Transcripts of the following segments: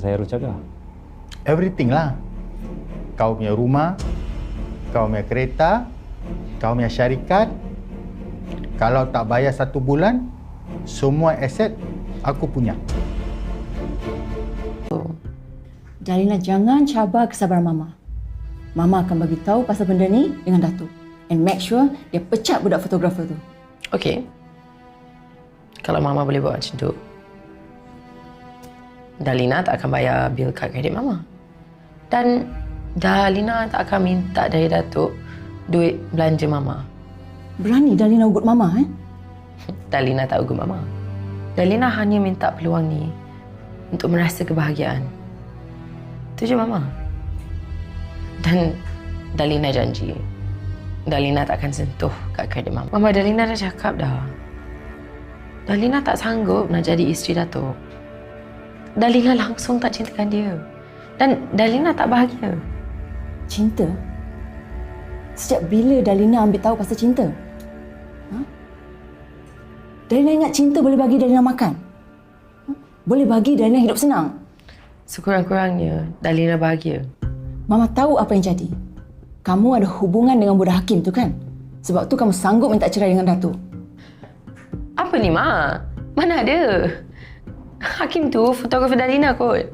saya harus jaga? Everything lah. Kau punya rumah, kau punya kereta, kau punya syarikat. Kalau tak bayar satu bulan, semua aset aku punya. Dalina jangan cabar kesabaran Mama. Mama akan bagi tahu pasal benda ni dengan Datuk. And make sure dia pecat budak fotografer tu. Okey. Kalau Mama boleh buat macam tu, Dalina tak akan bayar bil kad kredit Mama. Dan Dalina tak akan minta dari Datuk duit belanja Mama. Berani Dalina ugut Mama eh? Dalina tak ugut Mama. Dalina hanya minta peluang ni untuk merasa kebahagiaan. Itu je Mama. Dan Dalina janji, Dalina tak akan sentuh kad kredit Mama. Mama, Dalina dah cakap dah. Dalina tak sanggup nak jadi isteri Datuk. Dalina langsung tak cintakan dia. Dan Dalina tak bahagia. Cinta? Sejak bila Dalina ambil tahu pasal cinta? Ha? Dalina ingat cinta boleh bagi Dalina makan? Ha? Boleh bagi Dalina hidup senang? Sekurang-kurangnya, Dalina bahagia. Mama tahu apa yang jadi. Kamu ada hubungan dengan budak hakim tu kan? Sebab tu kamu sanggup minta cerai dengan Datuk. Apa ni, Mak? Mana ada? Hakim tu fotografer Dalina kot.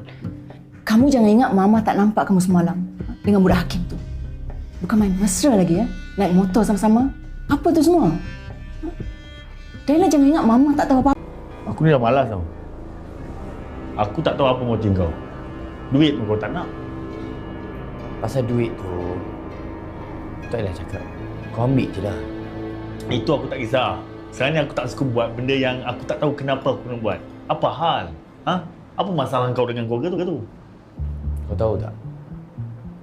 Kamu jangan ingat Mama tak nampak kamu semalam dengan budak hakim tu. Bukan main mesra lagi ya? Naik motor sama-sama. Apa tu semua? Ha? Dalina jangan ingat Mama tak tahu apa-apa. Aku ni dah malas tau. Aku tak tahu apa motif kau. Duit pun kau tak nak. Pasal duit tu, tak payah cakap. Kau ambil je lah. Itu aku tak kisah. Sekarang ni aku tak suka buat benda yang aku tak tahu kenapa aku kena buat. Apa hal? Ha? Apa masalah kau dengan keluarga tu ke tu? Kau tahu tak?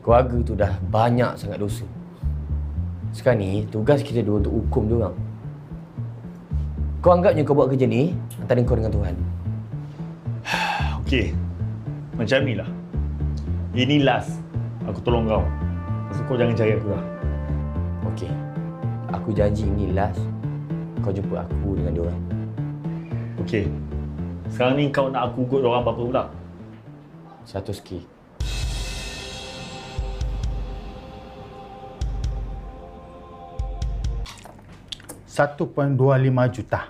Keluarga tu dah banyak sangat dosa. Sekarang ni, tugas kita dua untuk hukum dia orang. Kau anggapnya kau buat kerja ni antara kau dengan Tuhan. Okey. Macam ni lah. Ini last. Aku tolong kau. So, kau jangan cari aku lah. Okey. Aku janji ini last. Kau jumpa aku dengan dia orang. Okey. Sekarang ni kau nak aku ugut orang berapa pula? Satu ski. Satu poin dua lima juta.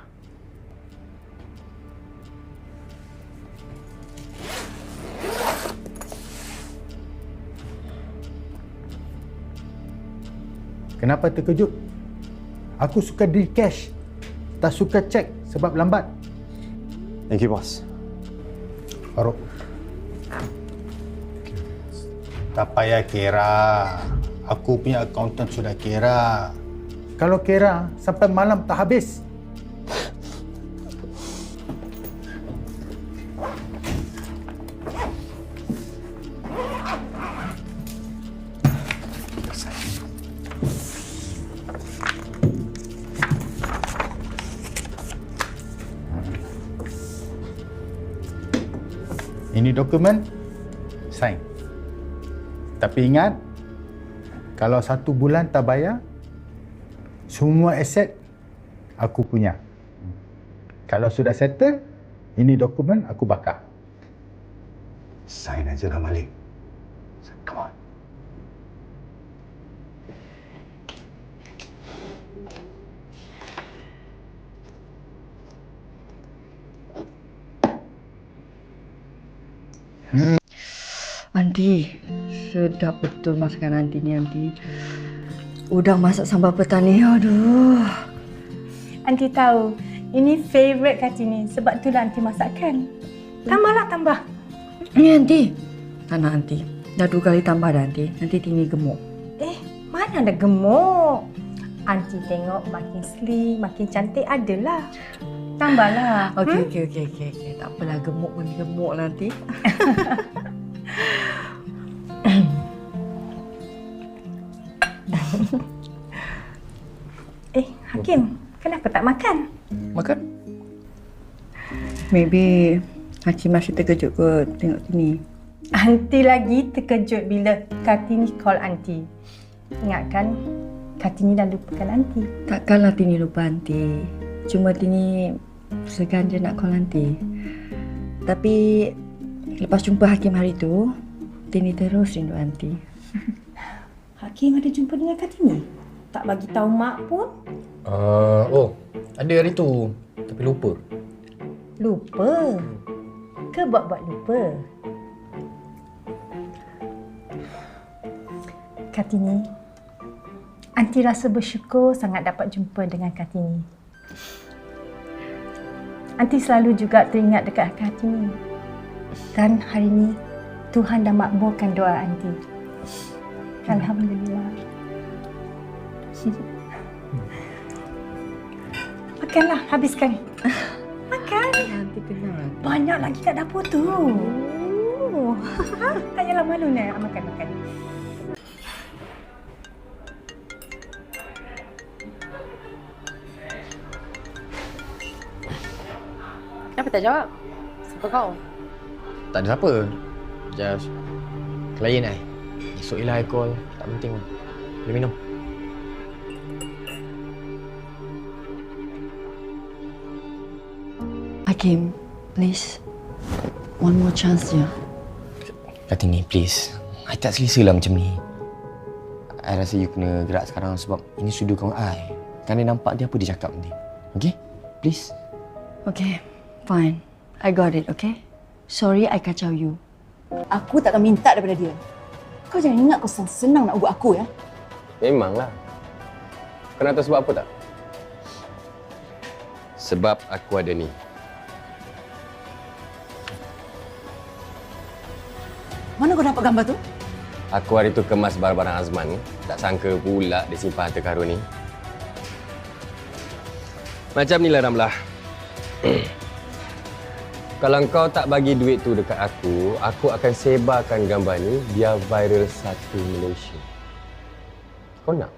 Kenapa terkejut? Aku suka di cash. Tak suka cek sebab lambat. Thank you, bos. Faruk. Tak payah kira. Aku punya accountant sudah kira. Kalau kira, sampai malam tak habis. Ini dokumen, sign. Tapi ingat, kalau satu bulan tak bayar, semua aset aku punya. Kalau sudah settle, ini dokumen aku bakar. Sign aja lah, Malik. Come on. Aunty, sedap betul masakan aunty ni aunty. Udang masak sambal petani, aduh. Aunty tahu, ini favourite Kartini sebab itulah Aunty masakkan. Tambahlah tambah. Ni aunty. Tak nak aunty. Dah dua kali tambah dah aunty. Nanti tinggi gemuk. Eh, mana ada gemuk? Aunty tengok makin slim, makin cantik adalah. Tambahlah. Okey, okey, okey, okey. Okay. Tak apalah gemuk pun gemuk nanti. Eh, Hakim, kenapa tak makan? Makan? Maybe Hakim masih terkejut kot tengok sini. Aunty lagi terkejut bila Kartini call Aunty. Ingatkan, Kartini dah lupakan Aunty. Takkanlah Tini lupa aunty. Cuma Tini segan je nak call aunty. Tapi Lepas jumpa Hakim hari tu, Tini terus rindu Aunty. Hakim ada jumpa dengan Kartini? Tak bagi tahu mak pun? Uh, oh, ada hari tu. Tapi lupa. Lupa. Ke buat-buat lupa? Kartini, Aunty rasa bersyukur sangat dapat jumpa dengan Kartini. Aunty selalu juga teringat dekat Kartini. Dan hari ini, Tuhan dah makbulkan doa Aunty. Alhamdulillah. Makanlah, habiskan. Makan. Kenal. Banyak lagi kat dapur tu. Oh. tak payahlah malu nak makan Kenapa tak jawab? Siapa kau? Tak ada siapa. Just klien I. Esok je lah I call. Tak penting pun. Boleh minum. Hakim, please. One more chance je. Kata ni, please. I tak selesa lah macam ni. I rasa you kena gerak sekarang sebab ini studio kawan I. Kan dia nampak dia apa dia cakap nanti. Okay? Please. Okay, fine. I got it, okay? Sorry I kacau you. Aku tak akan minta daripada dia. Kau jangan ingat kau senang-senang nak ugut aku ya. Memanglah. Kena tahu sebab apa tak? Sebab aku ada ni. Mana kau dapat gambar tu? Aku hari tu kemas barang-barang Azman. Tak sangka pula dia simpan harta karun ni. Macam ni lah Ramlah. Kalau kau tak bagi duit tu dekat aku, aku akan sebarkan gambar ni biar viral satu Malaysia. Kau nak?